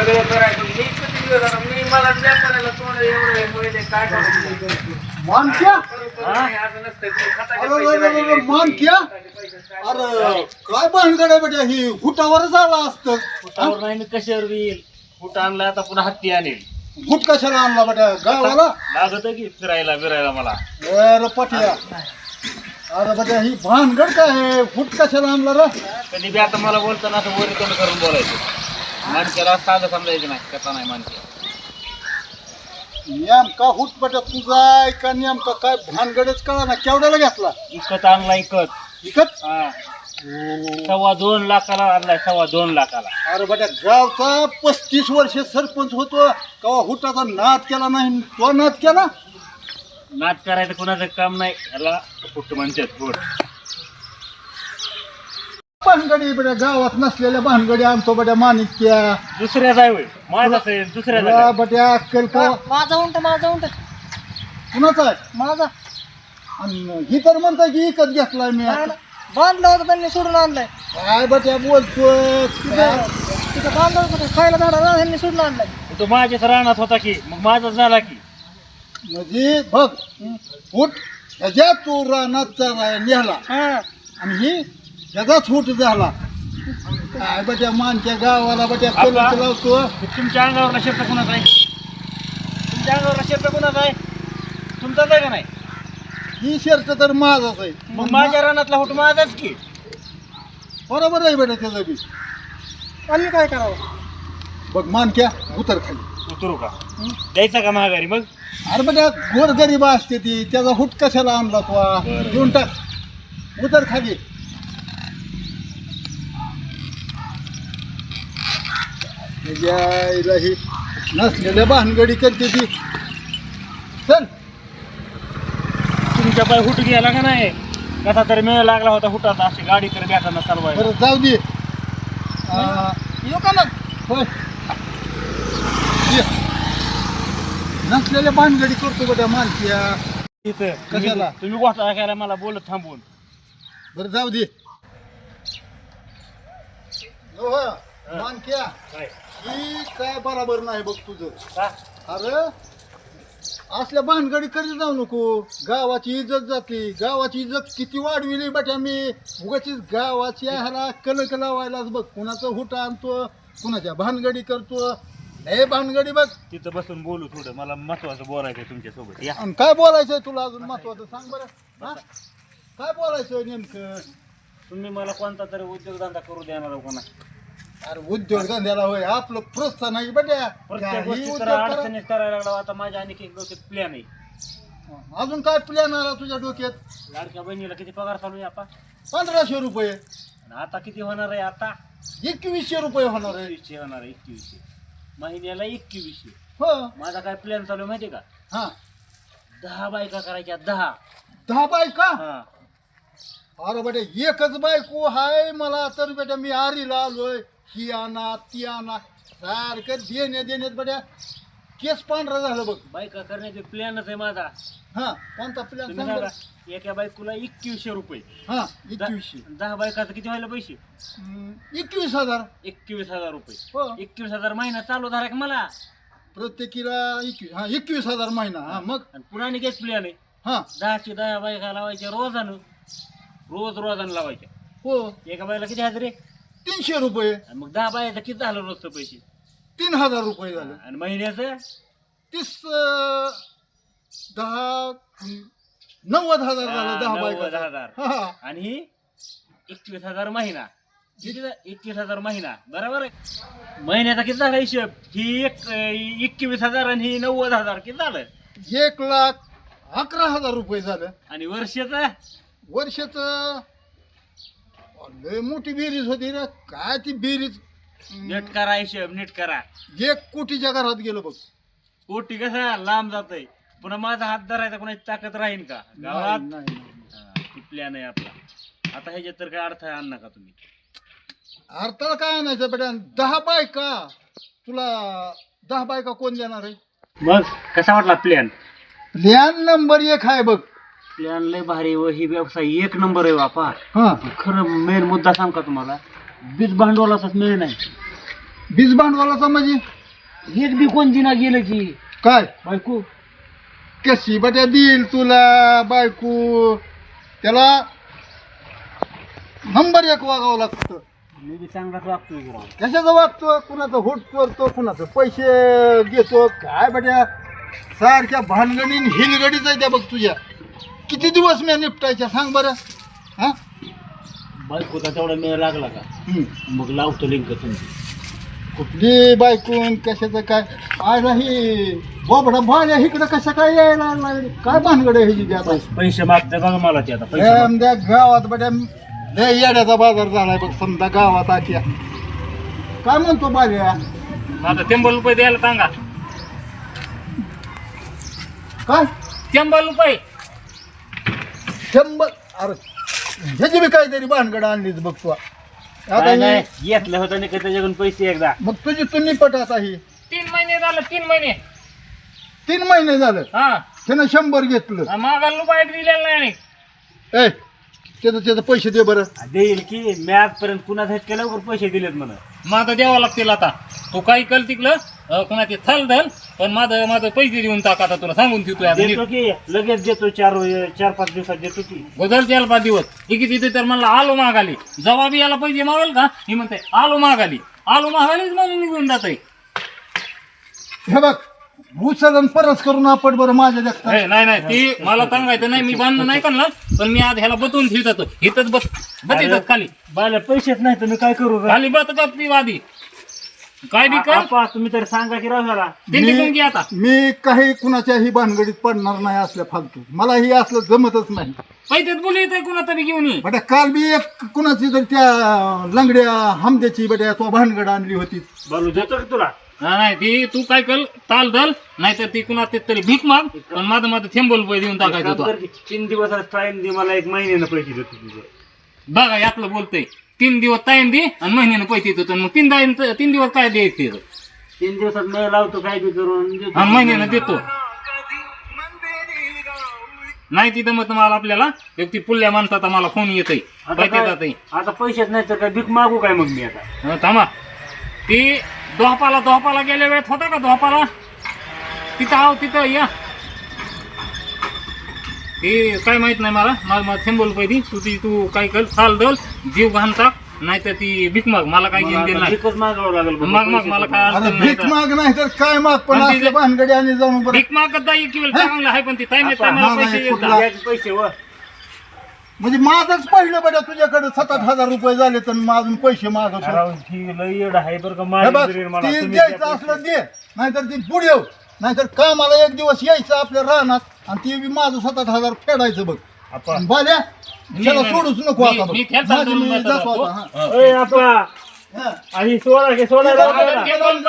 सगळं करायचं मी किती दिवस आता मी मला तोंड एवढं पहिले काय करायचं मानक्या? असं नसतं की खताचे अरे, पैसे अरे, पैसे काय अरे काय भानगड आहे बेटा ही? हुटावरच आला असतं. फुटावर नाही मी कशावर येईल? फुट आणला आता पुन्हा हत्ती आणेल. फुट कशाला आणला बेटा? गावाला? लागत की फिरायला फिरायला मला? अरे पटल्या अरे बेटा ही भानगड काय आहे? फुट कशाला आणला रे? कधी बी आता मला बोलताना असं वरी तोंड करून बोलायचं. माणसाला साधं समजायचं नाही कथा नाही माणसं नेमका हुट बेटा तुझा आहे का नेमका काय भानगडच कळा ना केवढ्याला घेतला? इकत आणला इकत. विकत हा. सव्वा दोन लाखाला आणलाय सव्वा दोन लाखाला. अरे बेटा गावचा पस्तीस वर्ष सरपंच होतो कवा हुटाचा नाद केला नाही तो नाद केला? नाच करायचं कोणाचं काम नाही याला फुट म्हणतात फुट भानगडी बेटा गावात नसलेल्या भानगडी आणतो बेटा माणिक्या. दुसऱ्या माझाच आहे दुसऱ्या तुला जाय बेटा अक्कल का माझा उंट माझा उंट. कुणाचा आहे? माझा. आणि ही तर म्हणताय की इकत घेतलाय मी ना. बांधलं होतं त्यांनी सोडून आणलंय. काय बेटा बोलतोय? तिथं तिथं बांधलं होतं खायला झाडाला त्यांनी सोडून आणलंय. तो माझ्याच रानात होता की मग माझाच झाला की. म्हणजे बघ फूट ह्याच्या तू रानात चालाय नेला हा. आणि ही ह्याचाच फूट झाला. काय बेटा मानच्या गावाला बेटा कलंक आपा. लावतो. तुमच्या अंगावर शब्द कुणाचा आहे? तुमच्या अंगावर शब्द कुणाचा आहे? तुमचाच आहे का नाही? ही शर्ट तर माझाच आहे. मग माझ्या रानातला होट माझाच की? बरोबर आहे बेटा त्याचं बी. आम्ही काय करावं? बघ मानक्या उतर खाली. उतरू का? द्यायचा का महागारी मग? अरे बेटा गोर गरीब असते ती. त्याचा हुट कशाला आणला तो. देऊन टाक. उतर खाली. आईला ही नसलेल्या भानगडी करते ती. चल. तुमच्या पाय हुट गेला का नाही? कसा तरी मेळ लागला होता हुटाचा अशी गाडी तर बेटाना चालवायला. बरं जाऊ दे. आ, येऊ का मग? होय. ये. नसलेल्या भानगडी करतो मानक्या इथं. कशाला? तुम्ही- तुम्ही गोष्ट केला मला बोलत थांबून. बरं जाऊ दे. हो, मानक्या काय? ही काय बरोबर नाही बघ तुझं. का? अरे असल्या भानगडी कधी जाऊ नको. गावाची इज्जत जाते. गावाची इज्जत किती वाढविली बेटा मी. उगाचीच गावाची ह्याला कलक लावायलाच बघ. कुणाचं हुट आणतो कुणाच्या भानगडी करतो. हे भानगडी बघ. तिथं बसून बोलू थोडं. मला महत्वाचं बोलायचं तुमच्यासोबत या. आणि काय बोलायचंय तुला अजून महत्वाचं सांग बरं. हा? काय बोलायचं नेमकं? तुम्ही मला कोणता तरी उद्योगधंदा करू देणार का नाही अरे उद्योग धंद्याला होय आपलं प्रोत्साहन आहे प्रत्येक काही गोष्टी उद्योग तर करा. अडचणीत करायला लागला आता माझ्या आणखी एक डोक्यात प्लॅन आहे. अजून काय प्लॅन आला तुझ्या डोक्यात? लाडक्या बहिणीला किती पगार चालू आहे आता? पंधराशे रुपये. आणि आता किती होणार आहे आता? एकवीसशे रुपये होणार आहे. एकवीसशे होणार आहे एकवीसशे. महिन्याला एकवीसशे. हो. माझा काय प्लॅन चालू आहे माहिती आहे का? हा. दहा बायका करायच्या दहा. दहा बायका? हा. अरे बेटा एकच बायको हाय मला तर बेटा मी आरीला आलोय. ही आणा ती आणा सारखं देण्यात देण्यात बेटा केस पांढरा झालं बघ. बायका करण्याचे प्लॅनच आहे माझा. हा कोणता प्लॅन तुम्ही सांग. एका बायकोला एकवीसशे रुपये. हा द- एकवीसशे. दहा बायकाचं किती व्हायला पैसे? हम्म, एकवीस हजार. एकवीस हजार रुपये. हो. एकवीस हजार महिना चालू झाला का मला? प्रत्येकीला एकवीस हा एकवीस हजार महिना. हा मग? आणि पुन्हा आणि प्लॅन आहे? हा. दहाची दहा बायका लावायच्या रोजानं. रोज रोजानं लावायच्या. हो. एका बायला किती हजार आहे? तीनशे रुपये. आणि मग दहा बायाचं किती झालं रोजचं पैसे? तीन हजार रुपये झाले. आणि महिन्याचं? तीस अं, दहा नव्वद हजार झालं दहा नव्वद बायका हजार. हा आणि एकवीस हजार महिना. किती झा- एकवीस हजार महिना. बरोबर आहे? महिन्याचा किती झाला हिशोब? ही एक एकवीस हजार आणि ही नव्वद हजार. किती झालं? एक लाख अकरा हजार रुपये झालं. आणि वर्षाचं? वर्षाच लय मोठी बेरीज होती रे काय ती बेरीज? नीट करा हिशोब नीट करा. एक कोटीच्या घरात गेलो बघ. कोटी कसा लांब जातोय. पुन्हा माझा हात धरायचा कोणाची ताकद राहील का? गावात? नाही, नाही, नाही. हा, ती प्लॅन आहे आपला. आता ह्याच्यात तर काय अर्थ आणू नका तुम्ही? अर्थाला काय आणायचं बेटा? दहा बायका. तुला दहा बायका कोण देणार आहे? मग कसा वाटला प्लॅन प्लॅन नंबर एक आहे बघ. प्लॅन लय भारी व ही व्यवसाय एक नंबर आहे बापा. हा. खरं मेन मुद्दा सांग का तुम्हाला बीज भांडवलाचाच मेन आहे. बीज भांडवलाचा म्हणजे? एक बी कोण दिना गेलं की. काय? बायको. कशी बट्या देईल तुला बायको? त्याला नंबर एक वागावं लागतं. मी बी चांगलाच वागतोय की राव. कशाचं वागतो कुणाचं हुट करतो कुणाचं पैसे घेतो? काय बट्या? सारख्या भानगडीन हिलगडीच आहे त्या बघ तुझ्या. किती दिवस मी निपटायच्या सांग बरं. हा? बायकोचा तेवढा मेळ लागला का. मग लावतो लिंक तुमची. कुठली बायकून कशाचं काय? आयला ही बोबडा भाड्या इकडं कसं काय यायला लागले काय भानगड आहे ह्याची द्या पैसे मागते बघा मला ते आता पैसे मागते. त्या गावात बड्या. लय येड्याचा बाजार झालाय बघ समजा गावात आख्या. काय म्हणतो बाल्या माझा तेंबल रुपये द्यायला सांगा. काय? तेंबल रुपये? शंभर अरे ह्याची बी काहीतरी भानगड आणलीच बघ तू. आता काय ही नाही, घेतलं होतं नाही का त्याच्याकडून पैसे एकदा. मग तुझी तू निपट आता ही तीन महिने झालं तीन महिने. तीन महिने झालं. हा. त्यानं शंभर घेतलं. मागायला रुपये दिलेला नाही आणि. ए त्याचं त्याचं पैसे दे बरं. देईल की मी आजपर्यंत कुणा लवकर पैसे दिलेत म्हणा माझं द्यावं लागतील आता. तू काही कल तिकलं कुणाचे थल धल पण माझं माझं पैसे देऊन टाक आता तुला सांगून आता देतो की लगेच देतो चार चार पाच दिवसात देतो की. बदल त्याला पाच दिवस. इकडे तिथे तर म्हणलं आलो मागाली जेव्हा बी याला पैसे मागेल का? ही म्हणते आलो मागाली आलो मागालीच म्हणून निघून जात हे बघ उचलन परस करून आपण बरं माझ्या देखता नाही नाही ती मला सांगायचं नाही मी बांधणं नाही करणार पण मी आज ह्याला बतवून ठेवतो इथंच बस बस खाली. बाला पैसेच नाही तर मी काय करू रे? खाली बत बस ती वादी. काय बी कर. आपा तुम्ही तरी सांगा की घे आता. मी काही कुणाच्याही भानगडीत पडणार नाही असल्या फालतू. मला ही असलं जमतच नाही. पैसेच बोली येते कुणा तरी घेऊन ये. बट्या काल बी एक कुणाची तरी त्या लंगड्या हमद्याची बट्या तो भानगड आणली होती. बालू देतो की तुला? हा, नाही ती तू काय कर ताल धल नाही तर ती कुणा ते तरी भीक माग पण माझं माझं थेंबल रुपये देऊन टाकायचं काम तो कर की, तीन दिवस टाइम दे मला एक महिन्यानं पैसे देतो तुझे. बघा यातलं बोलतोय. तीन दिवस टाइम दे आणि महिन्यानं पैसे देतो मग तीन दिवस तीन दिवस काय द्यायचे? तीन दिवसात मी लावतो काय बी करून देतो. आणि महिन्यानं देतो. नाही तिथं मग मला आपल्याला. एक ती पुल्ल्या माणसाचा मला फोन येतोय. आता पैसे काय- जातोय. आता पैसेच नाही तर काय? भीक मागू काय मग मी आता? हं, थांबा. ती दोहापाला दोहापाला गेल्या वेळेत होता का दोहापाला तिथं आहो तिथं या. ते काय माहीत नाही मला. मला मला थेंबल रुपये दी तू ती तू काय कर चाल दल जीव घाण टाक. नाही तर ती भीक माग. मला काय घेऊन आता नाही. भीकच मागावं लागेल बघ. मग मग मला काय अरे अडचण नाही भीक तर. माग नाही तर काय माग? पण तिथे- भानगडी आणि जाऊन बरं. भीक मागत किंवा चांगलं आहे पण ती. टाइम येत आपा, मला मागाय पैसे कुठला? नाही. पैसे व. म्हणजे माझंच पहिलं बड्या तुझ्याकडे सात आठ हजार रुपये झाले तर माझून पैसे मागत होते. राव, ही लई येड आहे बरं का हे माझी बघ जरी मला ती तुम्ही द्यायचं द्या असलं दे. नाहीतर ती पुढे येऊ नाहीतर कामाला एक दिवस यायचं आपल्या रानात. आणि ती बी माझं सात आठ हजार फेडायचं बघ आपा. बाल्या त्याला मी- सोडूच नको मी- आता मी बघ. त्याला माझी सोडून मी जातो जातो जातो. आता, हा. पैसे. ए, आपा हा. आणि सोडा सोडा राव. ते दोन.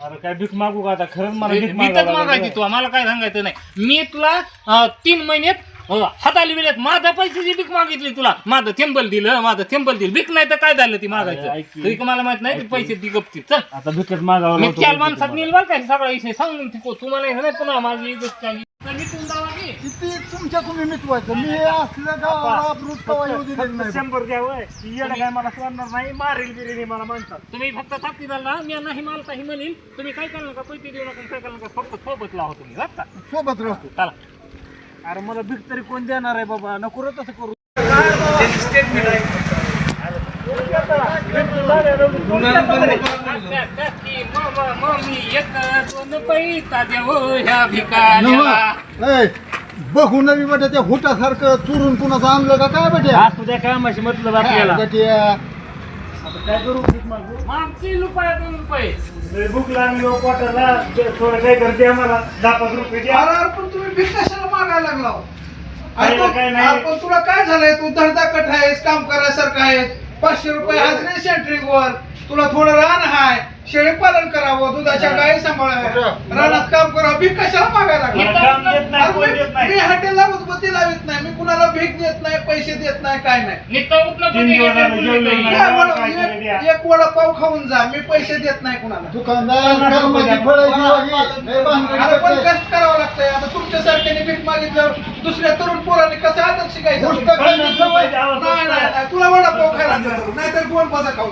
अरे काय भीक मागू का आता खरंच मला भीक भीकच मागावं मागायची लागेल. तू मला काय सांगायचं नाही मी तुला अं, तीन महिन्यात अं, हाताली वेळेत माझ्या पैशाची भीक मागितली तुला माझं थेंबल दिलं माझं थेंबल दिलं. भीक नाही तर काय झालं ती मागायचं? अरे, ऐक की. तरी का मला माहीत नाही ती पैसे ती गप्ती चल. आता भीकच मागावं मी चार माणसात नेल बरं का? हे सगळा विषय सांगून ठेवतो. तुम्हाला हे नाही पुन्हा माझी इज्जत चालली तर मिटून जावा की. किती तुमच्या तुम्ही मिटवायचं मी असल्या गावाला अप्रूप कवा येऊ दिलेलं नाही? शंभर द्या वय. येणं काय मला सोडणार नाही. मारेल बिरेल मला माणसात. तुम्ही फक्त थापती झाला मी नाही मालता ही म्हणील तुम्ही काय करणार का? पैसे देऊ नका काय करणार का? फक्त सोबत लावा तुम्ही. बरं का? सोबत राहतो. चला. अरे मला भीक तरी कोण देणार आहे बाबा? नको रे तसं करू. बघू नवी बेटा त्या हुटासारखं चुरून कुणाचं आणलं का? काय बेटे असू द्या कामाशी मतलब आपल्याला आता काय करू? भीक मागू. लय भूक लागली हो पोटाला. थोडं काय करते आम्हाला. दहा पाच रुपये द्या अरे अरे पण तुम्ही भीक कशाला मागायला लागला? अरे काय नाही. तुला काय झालंय तू धडधाकट आहेस काम करायसारखं आहे पाचशे रुपये हाजरी सेंट्रिंग वर. तुला थोडं रान आहे शेळी पालन करावं दुधाच्या गायी सांभाळाव्या. रानात काम करावं. भीक कशाला मागायला लागला? मी- नाही. मी हॉटेलला उदबत्ती लावित नाही. मी कुणाला भीक देत नाही पैसे देत नाही काय नाही. काय एक-. एक वडापाव खाऊन जा. मी पैसे देत नाही कुणाला. दुकानदार पण. कष्ट करावं लागतंय. आता तुमच्यासारख्याने भीक मागितल्यावर दुसऱ्या तरुण पोरांनी कसं आदर शिकायचं? नाही तुला नाहीतर बसा खाऊन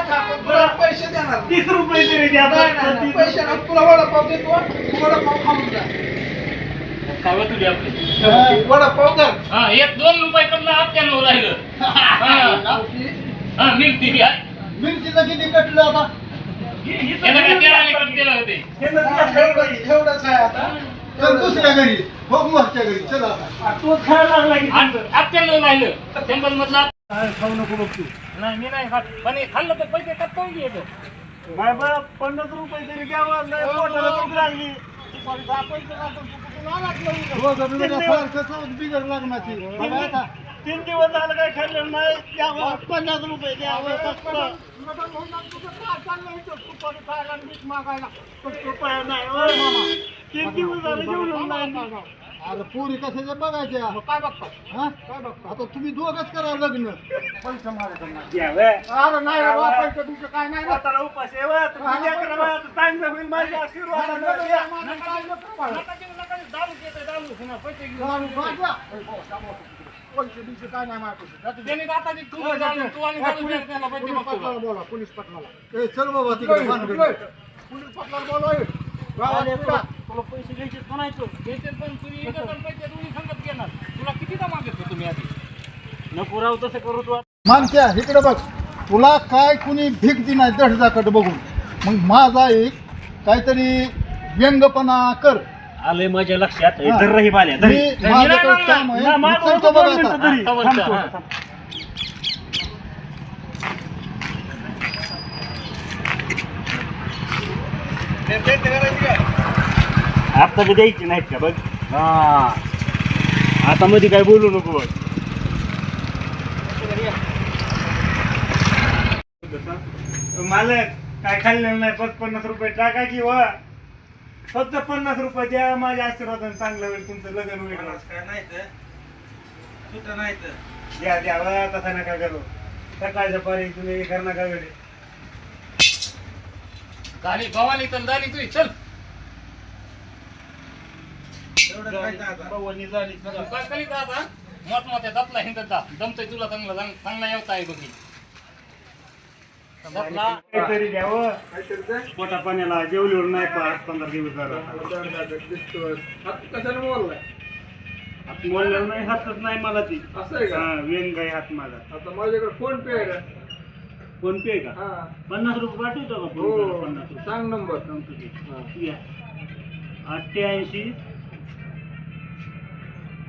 खा पण तुला पैसे देणार. तीस रुपये तरी द्या. नाही नाही, नाही. पैसे नाही. तुला वडापाव देतो वडापाव खाऊन जा आपलं? वडापाव हा एक दोन रुपये कडलं अठ्ठ्याण्णव राहिलं. हा. हा मिळते ती, हा. मिरचीचं किती कटलं आता? काय होते. एवढंच आहे आता. तर दुसऱ्या घरी हो मोरच्या घरी. चला आता. तो खायला लागला की राहिलं. शंभर मधला काय खाऊ नको बघ तू. नाही मी नाही खात. पण हे खाल्लं तर पैसे खात पाहिजे येतं? बाय बा पन्नास रुपये तरी द्यावं लय पोटाला भूक लागली. रोज बिगर सारखं बिगर लग्नाची. तीन दिवस झालं काय खाल्लं नाही. द्यावं पन्नास रुपये द्यावं फक्त. रुपया. नाही. होय मामा. तीन दिवस झालं जेवलो नाही अरे पोरी कशाच्या बघायच्या काय बघता हा काय बघता आता तुम्ही दोघच करा लग्न पैसा मारायचा द्यावं अरे नाही रे बा, पैसा तुमचं काय नाही रे. पोटाला उपास आहे वा. तुम्ही लेकरं बाळा, तर चांगलं होईल माझ्या आशीर्वादानं. द्या. दारू बाजूला. पैसे बिसे काय नाही माझ्यापाशी. त्याने आता ते तू जाणून, तू आणि घालून द्या त्याला पैसे पोलीस मागतो. पाटलाला बोला पोलीस पाटलाला ए चल बाबा तिकडे भानगडी. पोलीस पाटलाला बोला ए. तुला पैसे घ्यायचे म्हणायचो देते पण तुम्ही इथं पण पैसे दोन्ही संगत घेणार. तुला कितीदा मागितलं तुम्ही आधी? नको राहू तसं करू तू. मानत्या इकडे बघ. तुला काय कुणी भीक दिनाय दहजाकड बघून. मग माझा एक काहीतरी व्यंगपणा कर. आलंय माझ्या लक्षात. हा. मी काम आहे मी चलतो बघ आता. आता आता बी द्यायची नाहीत का बघ? हा. आता मध्ये काय बोलू नको बघ. मालक काय खाल्लेलं नाही फक्त पन्नास रुपये टाका की वा. फक्त पन्नास रुपये द्या माझ्या आशीर्वादाने चांगलं होईल तुमचं लग्न होईल. द्या द्या वा तसा नका करू. सकाळच्या पारी तुम्ही हे कर नका वेळे झाली भवानी तर झाली तुझी चल. झाली तू काय करीत आता मोठमोठ्या दपला हिंदत जा. दमतोय तुला चांगला चांग- चांगला येवता आहे बघी. काहीतरी द्यावं. पोटा पाण्याला जेवलीवर नाही पाच पंधरा दिवस झाला. हात मोडलेला नाही हातच नाही मला ती. असं आहे का? हा वेन गाय हात माझा. आता माझ्याकडे फोन पे आहे का? फोन पे का? हा. पन्नास रुपये पाठवतो का फोन हो. पे पन्नास रुपये. सांग नंबर. सांगतो की. या. अठ्ठ्याऐंशी.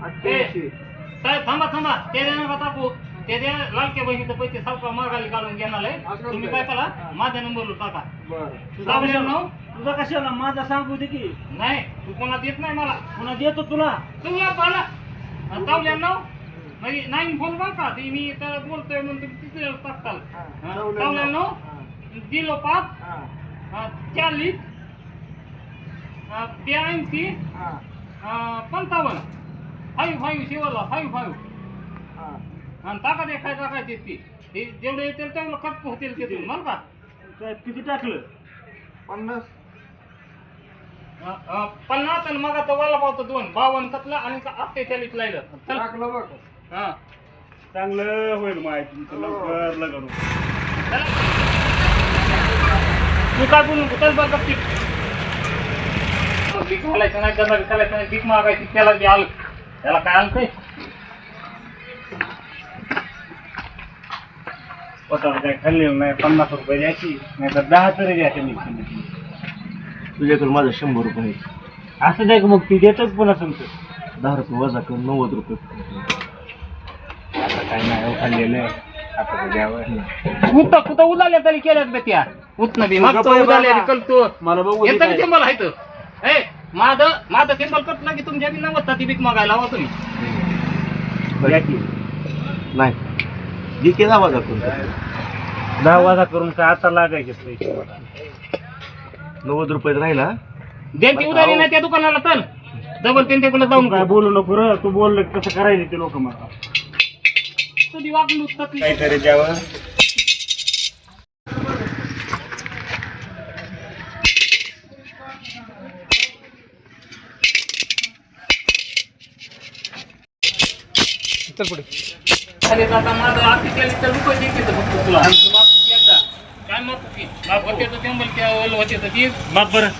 अठ्ठ्याऐंशी. साहेब थांबा थांबा. ते द्या नका टाकू ते द्या. लाडक्या बहिणीचं पैसे सावका मागायला काढून घेणार आहे. तुम्ही काय? करा? माझ्या नंबरवर टाका. बरं. तुझा चालेल कशाला ना? तुझा कशाला? माझा सांगू दे की. नाही. तू कोणा देत नाही मला. पुन्हा देतो तुला? तुला पाला तावल्या नाव? म्हणजे नाही फोन बघ का. ते मी तर बोलतोय म्हणून तुम्ही तिथे टाकताल. नाव दिलो पाच. हा, चाळीस. हा, हा, पंचावन्न. फाईव्ह फाईव्ह शिवला फाईव्ह फाईव्ह. आणि टाका ते काय टाकायचे ती. ते जेवढे येतील तेवढं खर्च होतील ते बरं का? किती टाकलं? पन्नास. पन्नास आणि मग आता वाला पावतो दोन. बावन्न कतला आणि अठ्ठेचाळीस लायलं चल. टाकलं बघ. हा. चांगलं होईल माहिती तुमचं लवकर लग्न. तू काय बोलू नको चल बघ गपचीप. भीक घालायचं नाही त्यांना घालायचं नाही भीक मागायची त्याला बी आलं. त्याला काय आलं काय पोटाला काय खाल्लेलं नाही पन्नास रुपये द्यायची नाही तर दहा तरी द्यायचे मी. तुझ्याकडे माझं शंभर रुपये आहे. असं द्या की मग ती देतच पुन्हा तुमचं दहा रुपये वजा करून नव्वद रुपये. काय नाही खाल्लेलं आता तर द्यावं उठता कुठं उलाल्या तरी केल्यात बे त्या. उठणं बी मागतो गप्प आहे उलाल्या बाबा. कलतो मला बघू दे येतं काय. की मला हायत ए माझं माझं टेम्पल कटलं की तुमच्या बी नव्वदता ती भीक मागायला हवा तुम्ही. द्या की. नाही. जे केला वजा करून. दहा वाजा करून काय आता लागायचे पैसे? मला नव्वद रुपये राहिला. देन ती उधारी नाही त्या दुकानाला चल. डबल त्यांच्याकडे जाऊन काय बोलू नको र. तू बोललं की कसं करायला ते लोक मला. काहीतरी द्यावं. चल पुढे. अरे आता माझं आखी केली तर रुपये फक्त तुला. काय माफ की माफ? होते तर टेंबल किंवा ओल होते तर ती बाप बरं.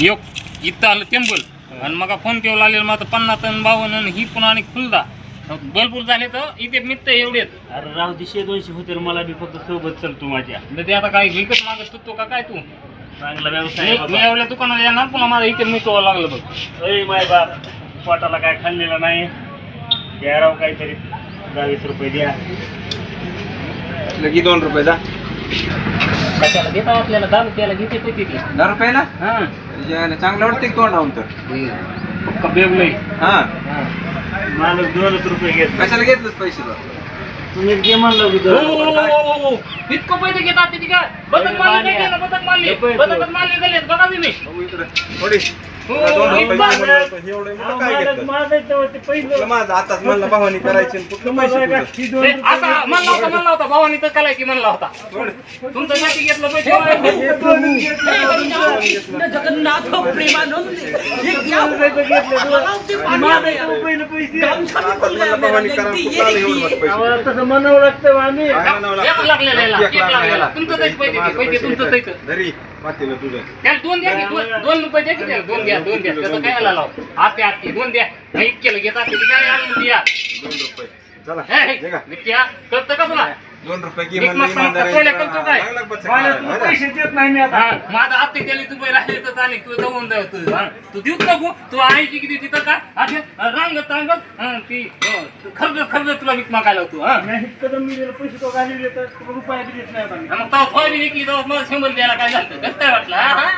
योग इथं आलं टेंबल आणि मग फोन केला आलेला माझं पन्नास आणि बावन्न आणि ही पुन्हा आणि फुलदा बलपूर झाले तर इथे मित्र एवढेच अरे राव दिशे दोनशे होते रे, मला बी फक्त सोबत चल तू माझ्या. तर ते आता काय विकत मागत तू का काय तू? चांगला व्यवसाय मी आहे मी बाबा. एवढ्या दुकानाला येणार पुन्हा माझा इथे मिटवावं लागलं बघ. अय माय बाप पोटाला काय खाल्लेलं नाही. द्या राव काहीतरी दहा वीस रुपये द्या. लगी दोन रुपये जा कशाला देता आपल्याला? दहा रुपयाला घेते तो तिथे. दहा रुपयाला? हा. याला चांगलं वाटतं तोंडावून तर. बेवलंय हा. मालक रुपये कशाला घेतलंच पैसे तो? तुम्ही घे म्हणलं की दोन रुपये. इतकं पैसे घेतात मारले मारले मारले गेले बघा तुम्ही. इकडे. थोडी. हो, माझं तेव्हा ते पहिलं. कुठलं माझं? आताच म्हणलं भावानी करायची कुठलं पैसे असा म्हणला होता म्हणला होता भावानी तर कलाय की म्हणला होता. तुमचं जाती घेतलं आम्हाला तसं म्हणावं लागतं आम्ही लागलेला. तुमचं पैसे तुमचं मातीला तुझं. त्याला दोन द्या की दोन दोन रुपये द्या की त्याला दोन द्या दोन द्या. त्याचं काय लाव आते आते दोन द्या. नाही केलं घेता किती काय आणून द्या? दोन रुपये. चला हे, हे? नित्या, कळतं का तुला? दोन रुपये एक इमानदार करतो काय? लागला मला खायला, तुला है ना? पैसे देत नाही मी आता हा, माझा आत्ते त्याला तू बाई राहिले तर चालेल तू जाऊन जाऊ तू हा. तू देऊच नको तू आणायची किती तिथं का असे रांगत रांगत हा, ती खर्च खर्च तुला वीक मागायला तू हा नाही कदम मी दिलं पैसे तो घाली देतात रुपया बी देत नाही आता मी. मग तेव्हा थोडी विकली मला शंभर द्यायला काय झालं कसं काय वाटलं हा?